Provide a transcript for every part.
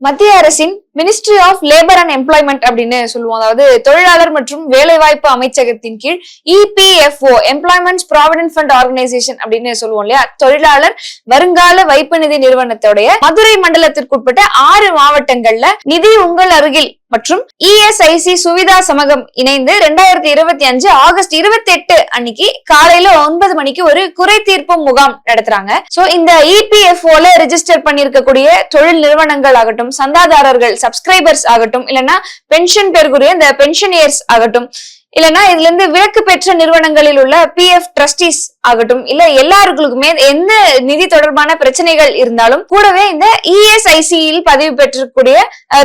மத்திய அரசின் ministry of labour and employment அப்படின்னு சொல்லுவோம். அதாவது தொழிலாளர் மற்றும் வேலைவாய்ப்பு அமைச்சகத்தின் கீழ் EPFO employment provident fund organisation அப்படின்னு சொல்லுவோம் இல்லையா? தொழிலாளர் வருங்கால வைப்பு நிதி நிறுவனத்துடைய மதுரை மண்டலத்திற்குட்பட்ட ஆறு மாவட்டங்கள்ல நிதி உங்கள் அருகில் மற்றும் இஎஸ்ஐசி சுவிதா சமகம் இணைந்து ரெண்டாயிரத்தி இருபத்தி அஞ்சு ஆகஸ்ட் இருபத்தி எட்டு அன்னைக்கு காலையில ஒன்பது மணிக்கு ஒரு குறை தீர்ப்பு முகாம் நடத்துறாங்க. சோ இந்த இபிஎஃப்ஓல ரெஜிஸ்டர் பண்ணிருக்கக்கூடிய தொழில் நிறுவனங்கள் ஆகட்டும் சந்தாதாரர்கள் சப்ஸ்கிரைபர்ஸ் ஆகட்டும் இல்லைன்னா பென்ஷன் பேருக்குரிய இந்த பென்ஷன் இயர்ஸ் ஆகட்டும். இல்லைன்னா இதுல இருந்து விலக்கு பெற்ற நிறுவனங்களில் உள்ள பிஎஃப் ட்ரஸ்டிஸ் ஆகட்டும் இல்ல எல்லாருக்குமே எந்த நிதி தொடர்பான பிரச்சனைகள் இருந்தாலும் கூடவே இந்த இஎஸ்ஐசியில் பதிவு பெற்றக்கூடிய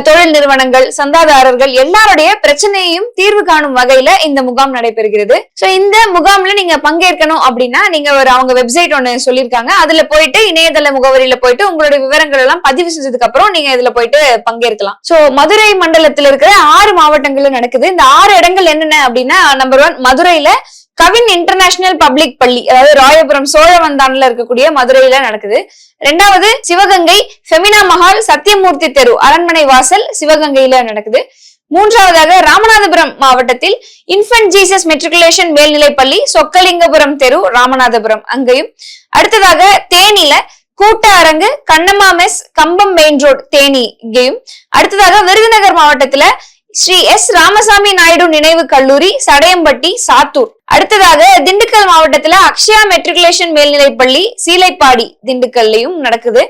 தொழில் நிறுவனங்கள் சந்தாதாரர்கள் எல்லாருடைய பிரச்சனையையும் தீர்வு காணும் வகையில இந்த முகாம் நடைபெறுகிறது. சோ இந்த முகாம்ல நீங்க பங்கேற்கணும் அப்படின்னா நீங்க ஒரு அவங்க வெப்சைட் ஒண்ணு சொல்லியிருக்காங்க. அதுல போயிட்டு இணையதள முகவரியில போயிட்டு உங்களுடைய விவரங்கள் எல்லாம் பதிவு செஞ்சதுக்கு அப்புறம் நீங்க இதுல போயிட்டு பங்கேற்கலாம். சோ மதுரை மண்டலத்துல இருக்கிற ஆறு மாவட்டங்கள்ல நடக்குது. இந்த ஆறு இடங்கள் என்னென்ன அப்படின்னா அப்படின்னா நம்பர் ஒன் மதுரையில கவின் இன்டர்நேஷனல் பப்ளிக் பள்ளி அதாவது ராயபுரம் சோழவந்தான்ல இருக்கக்கூடிய மதுரையில நடக்குது. ரெண்டாவது சிவகங்கை ஃபெமினா மஹால் சத்தியமூர்த்தி தெரு அரண்மனை வாசல் சிவகங்கையில நடக்குது. மூன்றாவதாக ராமநாதபுரம் மாவட்டத்தில் இன்ஃபன்ட் ஜீசஸ் மெட்ரிகுலேஷன் மேல்நிலைப்பள்ளி சொக்கலிங்கபுரம் தெரு ராமநாதபுரம் அங்கேயும். அடுத்ததாக தேனில கூட்ட அரங்கு Kannamma mess Cumbum main road Theni இங்கேயும். அடுத்ததாக விருதுநகர் மாவட்டத்துல ஸ்ரீ எஸ் ராமசாமி நாயுடு நினைவு கல்லூரி சடையம்பட்டி சாத்தூர். அடுத்ததாக திண்டுக்கல் மாவட்டத்துல அக்ஷயா மெட்ரிகுலேஷன் மேல்நிலைப்பள்ளி சீலைப்பாடி திண்டுக்கல்லையும் நடக்குது.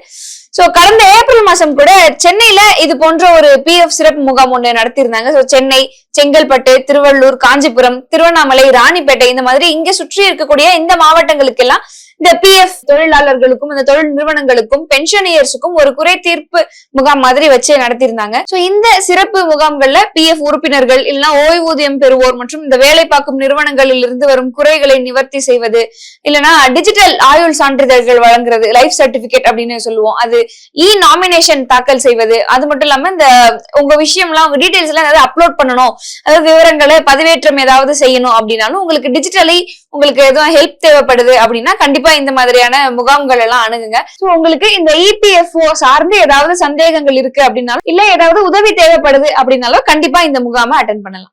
சோ கடந்த ஏப்ரல் மாசம் கூட சென்னையில இது போன்ற ஒரு பிஎஃப் சிறப்பு முகாம் ஒண்ணு நடத்தியிருந்தாங்க. சோ சென்னை செங்கல்பட்டு திருவள்ளூர் காஞ்சிபுரம் திருவண்ணாமலை ராணிப்பேட்டை இந்த மாதிரி இங்க சுற்றி இருக்கக்கூடிய இந்த மாவட்டங்களுக்கெல்லாம் இந்த பிஎஃப் தொழிலாளர்களுக்கும் இந்த தொழில் நிறுவனங்களுக்கும் பென்ஷனியர்ஸுக்கும் ஒரு குறை தீர்ப்பு முகாம் மாதிரி வச்சு நடத்தியிருந்தாங்க. சோ இந்த சிறப்பு முகாம்கள்ல பிஎஃப் உறுப்பினர்கள் இல்லைன்னா ஓய்வூதியம் பெறுவோர் மற்றும் இந்த வேலை பார்க்கும் நிறுவனங்களில் இருந்து வரும் குறைகளை நிவர்த்தி செய்வது இல்லைன்னா டிஜிட்டல் ஆயுள் சான்றிதழ்கள் வழங்குறது லைஃப் சர்டிபிகேட் அப்படின்னு சொல்லுவோம். அது இ நாமினேஷன் தாக்கல் செய்வது அது மட்டும் இல்லாம இந்த உங்க விஷயம்லாம் உங்க டீடைல்ஸ் எல்லாம் ஏதாவது அப்லோட் பண்ணணும் அதாவது விவரங்களை பதிவேற்றம் ஏதாவது செய்யணும் அப்படின்னாலும் உங்களுக்கு டிஜிட்டலி உங்களுக்கு எதுவும் ஹெல்ப் தேவைப்படுது அப்படின்னா கண்டிப்பா இந்த மாதிரியான முகாம்கள் எல்லாம் அணுகுங்க. சோ உங்களுக்கு இந்த இபிஎஃப்ஓ சார்ந்து ஏதாவது சந்தேகங்கள் இருக்கு அப்படின்னாலும் இல்ல ஏதாவது உதவி தேவைப்படுது அப்படின்னாலும் கண்டிப்பா இந்த முகாமை அட்டன் பண்ணலாம்.